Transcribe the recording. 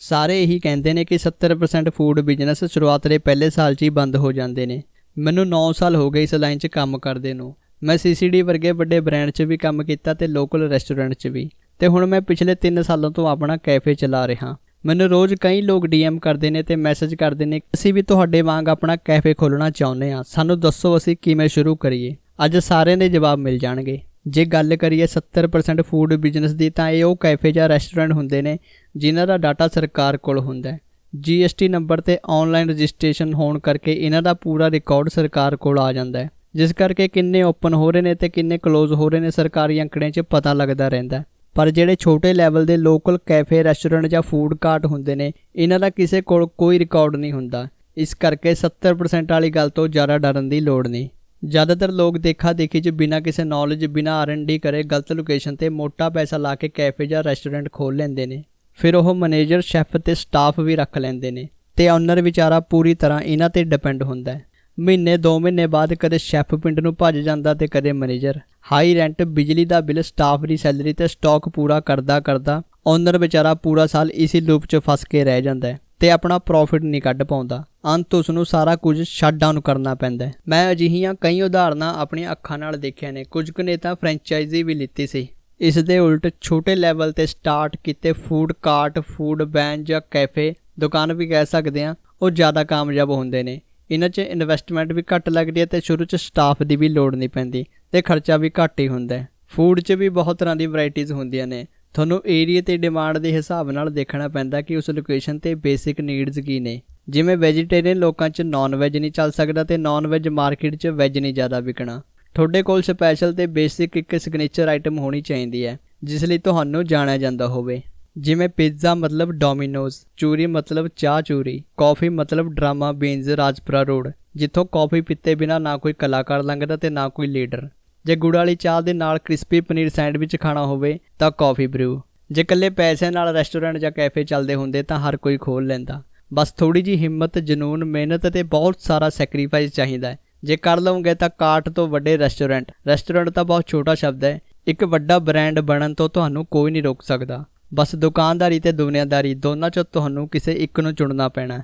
ਸਾਰੇ ਇਹੀ ਕਹਿੰਦੇ ਨੇ ਕਿ 70% ਫੂਡ ਬਿਜ਼ਨਸ ਸ਼ੁਰੂਆਤ ਦੇ ਪਹਿਲੇ ਸਾਲ 'ਚ ਹੀ ਬੰਦ ਹੋ ਜਾਂਦੇ ਨੇ। ਮੈਨੂੰ 9 ਸਾਲ ਹੋ ਗਏ ਇਸ ਲਾਈਨ 'ਚ ਕੰਮ ਕਰਦੇ ਨੂੰ। ਮੈਂ ਸੀਸੀਡੀ ਵਰਗੇ ਵੱਡੇ ਬ੍ਰਾਂਡ 'ਚ ਵੀ ਕੰਮ ਕੀਤਾ ਤੇ ਲੋਕਲ ਰੈਸਟੋਰੈਂਟ 'ਚ ਵੀ। ਤੇ ਹੁਣ ਮੈਂ ਪਿਛਲੇ 3 ਸਾਲਾਂ ਤੋਂ ਆਪਣਾ ਕੈਫੇ ਚਲਾ ਰਿਹਾ। ਮੈਨੂੰ ਰੋਜ਼ ਕਈ ਲੋਕ ਡੀਐਮ ਕਰਦੇ ਨੇ ਤੇ ਮੈਸੇਜ ਕਰਦੇ ਨੇ, ਅਸੀਂ ਵੀ ਤੁਹਾਡੇ ਵਾਂਗ ਆਪਣਾ ਕੈਫੇ ਖੋਲਣਾ ਚਾਹੁੰਦੇ ਹਾਂ। ਸਾਨੂੰ ਦੱਸੋ ਅਸੀਂ ਕਿਵੇਂ ਸ਼ੁਰੂ ਕਰੀਏ? ਅੱਜ ਸਾਰਿਆਂ ਦੇ ਜਵਾਬ ਮਿਲ ਜਾਣਗੇ। ਜੇ ਗੱਲ ਕਰੀਏ 70% ਫੂਡ ਬਿਜ਼ਨਸ ਦੀ, ਤਾਂ ਇਹ ਉਹ ਕੈਫੇ ਜਾਂ ਰੈਸਟੋਰੈਂਟ ਹੁੰਦੇ ਨੇ ਜਿਨ੍ਹਾਂ ਦਾ ਡਾਟਾ ਸਰਕਾਰ ਕੋਲ ਹੁੰਦਾ ਹੈ। ਜੀਐਸਟੀ ਨੰਬਰ ਤੇ ਆਨਲਾਈਨ ਰਜਿਸਟ੍ਰੇਸ਼ਨ ਹੋਣ ਕਰਕੇ ਇਹਨਾਂ ਦਾ ਪੂਰਾ ਰਿਕਾਰਡ ਸਰਕਾਰ ਕੋਲ ਆ ਜਾਂਦਾ ਹੈ। ਜਿਸ ਕਰਕੇ ਕਿੰਨੇ ਓਪਨ ਹੋ ਰਹੇ ਨੇ ਤੇ ਕਿੰਨੇ ਕਲੋਜ਼ ਹੋ ਰਹੇ ਨੇ ਸਰਕਾਰੀ ਅੰਕੜਿਆਂ 'ਚ ਪਤਾ ਲੱਗਦਾ ਰਹਿੰਦਾ ਪਰ ਜਿਹੜੇ ਛੋਟੇ ਲੈਵਲ ਦੇ ਲੋਕਲ ਕੈਫੇ ਰੈਸਟੋਰੈਂਟ ਜਾਂ ਫੂਡ ਕਾਰਟ ਹੁੰਦੇ ਨੇ, ਇਹਨਾਂ ਦਾ ਕਿਸੇ ਕੋਲ ਕੋਈ ਰਿਕਾਰਡ ਨਹੀਂ ਹੁੰਦਾ। ਇਸ ਕਰਕੇ 70% ਵਾਲੀ ਗੱਲ ਤੋਂ ਜ਼ਿਆਦਾ ਡਰਨ ਦੀ ਲੋੜ ਨਹੀਂ। ਜ਼ਿਆਦਾਤਰ ਲੋਕ ਦੇਖਾ ਦੇਖੀ 'ਚ ਬਿਨਾਂ ਕਿਸੇ ਨੌਲੇਜ ਬਿਨਾਂ ਆਰ&ਡੀ ਕਰੇ ਗਲਤ ਲੋਕੇਸ਼ਨ ਤੇ ਮੋਟਾ ਪੈਸਾ ਲਾ ਕੇ ਕੈਫੇ ਜਾਂ ਰੈਸਟੋਰੈਂਟ ਖੋਲ ਲੈਂਦੇ ਨੇ। ਫਿਰ ਉਹ ਮੈਨੇਜਰ ਸ਼ੈਫ ਤੇ ਸਟਾਫ ਵੀ ਰੱਖ ਲੈਂਦੇ ਨੇ ਤੇ ਓਨਰ ਵਿਚਾਰਾ ਪੂਰੀ ਤਰ੍ਹਾਂ ਇਹਨਾਂ ਤੇ ਡਿਪੈਂਡ ਹੁੰਦਾ ਹੈ। ਮਹੀਨੇ 2 ਮਹੀਨੇ ਬਾਅਦ ਕਦੇ ਸ਼ੈਫ ਪਿੰਡ ਨੂੰ ਭੱਜ ਜਾਂਦਾ ਤੇ ਕਦੇ ਮੈਨੇਜਰ ਹਾਈ ਰੈਂਟ ਬਿਜਲੀ ਦਾ ਬਿੱਲ ਸਟਾਫ ਦੀ ਸੈਲਰੀ ਤੇ ਸਟਾਕ ਪੂਰਾ ਕਰਦਾ ਕਰਦਾ ਓਨਰ ਵਿਚਾਰਾ ਪੂਰਾ ਸਾਲ ਇਸੇ ਲੂਪ 'ਚ ਫਸ ਕੇ ਰਹਿ ਜਾਂਦਾ ਹੈ। ਤੇ ਆਪਣਾ ਪ੍ਰੋਫਿਟ ਨਹੀਂ ਕੱਢ ਪਾਉਂਦਾ। ਅੰਤ ਉਸ ਨੂੰ ਸਾਰਾ ਕੁਝ ਸ਼ਟ ਡਾਊਨ ਕਰਨਾ ਪੈਂਦਾ ਮੈਂ ਅਜਿਹੀਆਂ ਕਈ ਉਦਾਹਰਨਾਂ ਆਪਣੀਆਂ ਅੱਖਾਂ ਨਾਲ ਦੇਖੀਆਂ ਨੇ। ਕੁਝ ਕੁ ਨੇ ਤਾਂ ਫਰੈਂਚਾਈਜ਼ੀ ਵੀ ਲਿੱਤੀ ਸੀ। ਇਸ ਦੇ ਉਲਟ ਛੋਟੇ ਲੈਵਲ ਤੇ ਸਟਾਰਟ ਕੀਤੇ ਫੂਡ ਕਾਰਟ ਫੂਡ ਵੈਨ ਜਾਂ ਕੈਫੇ ਦੁਕਾਨ ਵੀ ਕਹਿ ਸਕਦੇ ਆ ਉਹ ਜ਼ਿਆਦਾ ਕਾਮਯਾਬ ਹੁੰਦੇ ਨੇ। ਇਹਨਾਂ 'ਚ ਇਨਵੈਸਟਮੈਂਟ ਵੀ ਘੱਟ ਲੱਗਦੀ ਹੈ ਤੇ ਸ਼ੁਰੂ 'ਚ ਸਟਾਫ ਦੀ ਵੀ ਲੋੜ ਨਹੀਂ ਪੈਂਦੀ ਤੇ ਖਰਚਾ ਵੀ ਘੱਟ ਹੀ ਹੁੰਦਾ ਹੈ। ਫੂਡ 'ਚ ਵੀ ਬਹੁਤ ਤਰ੍ਹਾਂ ਦੀ ਵੈਰਾਈਟੀਆਂ ਹੁੰਦੀਆਂ ਨੇ। ਤੁਹਾਨੂੰ ਏਰੀਆ ਤੇ ਡਿਮਾਂਡ ਦੇ ਹਿਸਾਬ ਨਾਲ ਦੇਖਣਾ ਪੈਂਦਾ ਕਿ ਉਸ ਲੋਕੇਸ਼ਨ ਤੇ ਬੇਸਿਕ ਨੀਡਸ ਕੀ ਨੇ। ਜਿਵੇਂ ਵੈਜੀਟੇਰੀਅਨ ਲੋਕਾਂ 'ਚ ਨਾਨ ਵੈਜ ਨਹੀਂ ਚੱਲ ਸਕਦਾ ਤੇ ਨਾਨ ਵੈਜ ਮਾਰਕੀਟ 'ਚ ਵੈਜ ਨਹੀਂ ਜ਼ਿਆਦਾ ਵਿਕਣਾ। ਤੁਹਾਡੇ ਕੋਲ ਸਪੈਸ਼ਲ ਤੇ ਬੇਸਿਕ ਇੱਕ ਸਿਗਨੇਚਰ ਆਈਟਮ ਹੋਣੀ ਚਾਹੀਦੀ ਹੈ, ਜਿਸ ਲਈ ਤੁਹਾਨੂੰ ਜਾਣਿਆ ਜਾਂਦਾ ਹੋਵੇ। ਜਿਵੇਂ ਪੀਜ਼ਾ ਮਤਲਬ ਡੋਮਿਨੋਜ਼ ਚੂਰੀ ਮਤਲਬ ਚਾਹ ਚੂਰੀ ਕਾਫੀ ਮਤਲਬ ਡਰਾਮਾ ਬੀਨਜ਼ ਰਾਜਪੁਰਾ ਰੋਡ ਜਿੱਥੋਂ ਕਾਫੀ ਪੀਤੇ ਬਿਨਾ ਨਾ ਕੋਈ ਕਲਾਕਾਰ ਲੰਘਦਾ ਤੇ ਨਾ ਕੋਈ ਲੀਡਰ ਜੇ ਗੁੜ ਵਾਲੀ ਚਾਹ ਦੇ ਨਾਲ ਕ੍ਰਿਸਪੀ ਪਨੀਰ ਸੈਂਡਵਿਚ ਖਾਣਾ ਹੋਵੇ ਤਾਂ ਕਾਫੀ ਬਰੂ ਜੇ ਇਕੱਲੇ ਪੈਸਿਆਂ ਨਾਲ ਰੈਸਟੋਰੈਂਟ ਜਾਂ ਕੈਫੇ ਚੱਲਦੇ ਹੁੰਦੇ ਤਾਂ ਹਰ ਕੋਈ ਖੋਲ ਲੈਂਦਾ। ਬਸ ਥੋੜੀ ਜੀ ਹਿੰਮਤ, ਜਨੂਨ, ਮਿਹਨਤ ਤੇ ਬਹੁਤ ਸਾਰਾ ਸੈਕਰੀਫਾਈਸ ਚਾਹੀਦਾ ਹੈ। ਜੇ ਕਰ ਲਓਗੇ ਤਾਂ ਕਾਰਟ ਤੋਂ ਵੱਡੇ ਰੈਸਟੋਰੈਂਟ ਰੈਸਟੋਰੈਂਟ ਤਾਂ ਬਹੁਤ ਛੋਟਾ ਸ਼ਬਦ ਹੈ। ਇੱਕ ਵੱਡਾ ਬ੍ਰਾਂਡ ਬਣਨ ਤੋਂ ਤੁਹਾਨੂੰ ਕੋਈ ਨਹੀਂ ਰੋਕ ਸਕਦਾ। ਬਸ ਦੁਕਾਨਦਾਰੀ ਤੇ ਦੁਨੀਆਦਾਰੀ ਦੋਨਾਂ ਚੋਂ ਤੁਹਾਨੂੰ ਕਿਸੇ ਇੱਕ ਨੂੰ ਚੁਣਨਾ ਪੈਣਾ